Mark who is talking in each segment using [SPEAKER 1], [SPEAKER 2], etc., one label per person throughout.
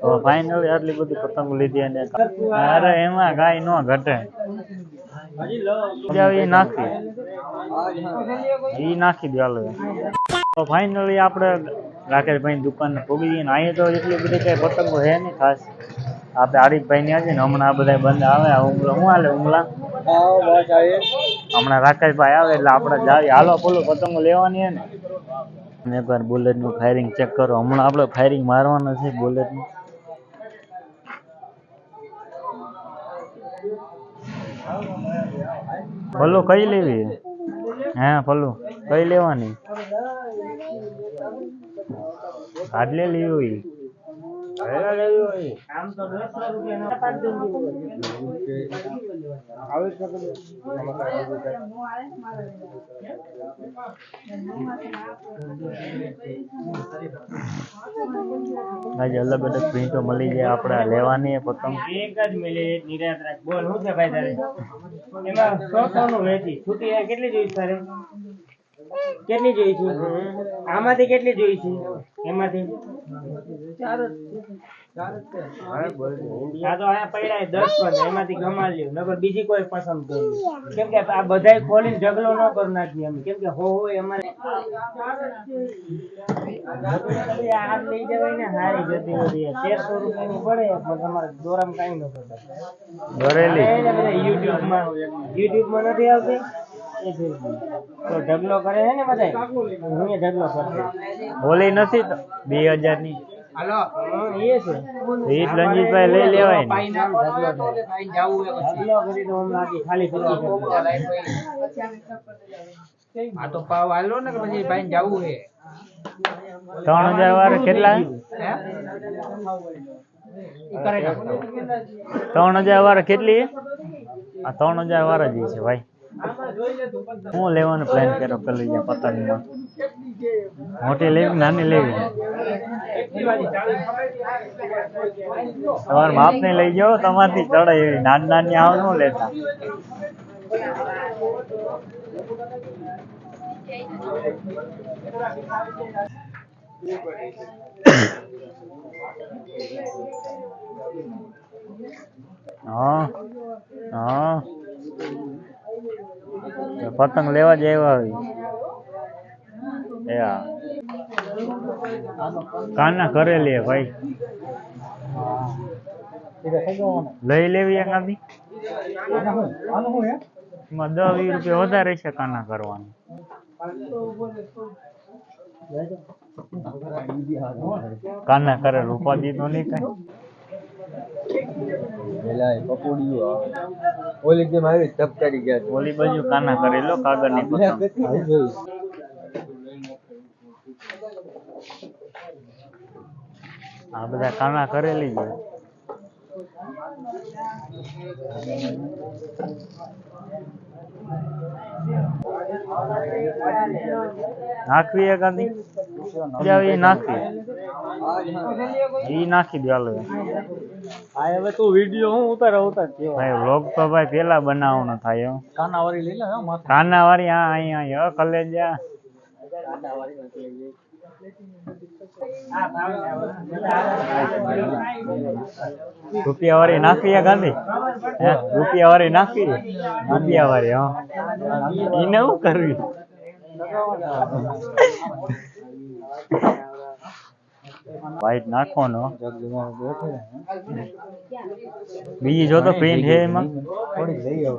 [SPEAKER 1] તો આટલી બધી પતંગ લીધી અને અરે એમાં ગાય ન ઘટે. એ નાખી. એ નાખી દે હાલ. તો ફાઇનલી આપણે રાકેશભાઈ દુકાને પૂગી ગઈ અહીંયા તો એટલી બધી કઈ પતંગો હે નહીં ખાસ. આપણે આરીફભાઈ ને આજે ને હમણાં આ બધા બંધ આવે હું શું હાલે ઉમલા હમણાં રાકેશભાઈ આવે એટલે આપણે જાવી હાલો બોલો પતંગો લેવાની હે ને. અને એકવાર બુલેટનું ફાયરિંગ ચેક કરો હમણાં આપણે ફાયરિંગ મારવાના છે બુલેટનું. ભલો કઈ લેવી? હા ભલું કઈ લેવાની? આટલે લેવી આજે અલગ અલગ પ્રિન્ટો મળી જાય, આપણે લેવાની પતંગ
[SPEAKER 2] એક જ મળી નિરાત રાખ. બોલ, શું છે ભાઈ તારે? એમાં સો સો નું વેચી. છૂટી કેટલી જોઈશ તારે? કેટલી જોઈ છે? આમાંથી કેટલી જોઈ છે? એમાંથી? આ તો અહીંયા પડ્યા દસ પણ એમાંથી ગમા લ્યો નકર બીજી કોઈ પસંદ કરી. કેમ કે આ બધાય ખોલીને ઢગલો ન કરી નાખીએ અમે. કેમ કે હો હો અમારે. આ લઈ જવાય ને હારી જતી બધી તેરસો રૂપિયાની પડે પણ તમારે દોરામ કાંઈ ન પડે
[SPEAKER 1] દોરેલી.
[SPEAKER 2] યુટ્યુબમાં યુટ્યુબમાં નથી આવતી? તો ઢગલો કરે છે ને બધા હું એ ઢગલો કરતો.
[SPEAKER 1] હોલી નથી તો બે હજારની
[SPEAKER 2] હા, એ છે.
[SPEAKER 1] એ રંજીતભાઈ લઈ લેવાય ને.
[SPEAKER 2] ઢગલો કરી તો આખી ખાલી કરી
[SPEAKER 3] આ તો પાવ આલો ને પછી ભાઈ જવું છે
[SPEAKER 1] ત્રણ હજાર વાર કેટલા. ત્રણ હજાર વાર કેટલી? આ ત્રણ હજાર વાર જ છે ભાઈ. હું લેવાનો પ્લાન કર્યો પેલી જે પતંગમાં મોટી લેવી નાની લેવી? તમારે માપ ને લઈ જાઓ, તમારથી ચડે એવી. નાની નાની આવ ન લેતા. હા હા. પતંગ લેવા જ આવ્યા હોય. કાના કરે લે ભાઈ. લઈ લેવી એક આધી એમાં દસ વીસ રૂપિયા વધારે છે કાના કરવાનું કાના કરેલ ઉપાધિ તો નહીં કઈ?
[SPEAKER 4] ઓલી જેમ આવી ધબકારી ગયા
[SPEAKER 1] ઓલી બાજુ કાના કરેલો કાગળની ની? આ બધા કાના કરેલી છે. નાખવી એક નાખવી ઈ નાખી દે હાલો.
[SPEAKER 4] આ હવે તું વિડિયો હું ઉતાર ઉતાર.
[SPEAKER 1] ભાઈ વ્લોગ તો ભાઈ પેલા બનાવવાનો થાય
[SPEAKER 4] કાનાવારી લઈ લે હા માથે
[SPEAKER 1] કાના વાળી હા અહીંયા કલેજા કલેજા રૂપિયા વાળી નાખીએ ગાંધી? હે? રૂપિયા વાળી નાખી રૂપિયા વાળી હા. એને શું કરવી? વ્હાઈટ નાખવાનો. બીજી જો તો પ્રિન્ટ છે એમાં.
[SPEAKER 4] થોડીક લઈ આવ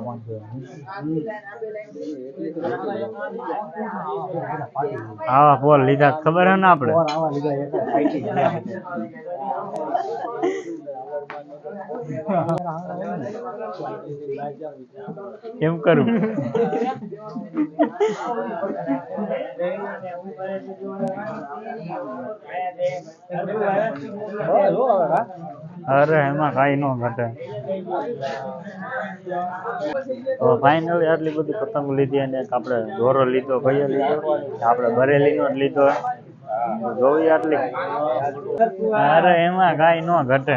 [SPEAKER 1] આવા બોલ લીધા ખબર હે ને આપણે? એમ કરું. અરે, એમાં કઈ ન ઘટે. તો ફાઇનલી આટલી બધી પતંગ લીધી અને આપણે દોરો લીધો ભાઈ લીધો આપણે બરેલીનો જ લીધો. જોવી આટલી. અરે, એમાં કઈ ન ઘટે.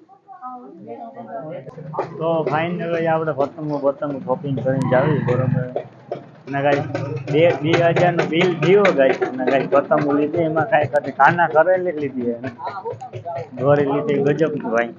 [SPEAKER 1] તો ફાઇનલ આપણે પતંગો પતંગ શોપિંગ કરીને જાવી બરોબર? અને કાંઈ બે બે હજારનું બિલ થયું ગાય અને કાંઈ પતંગો લીધી, એમાં કાંઈ કદી કાના કરેલી લીધી એને દોરી લીધી, ગજબ ભાઈ.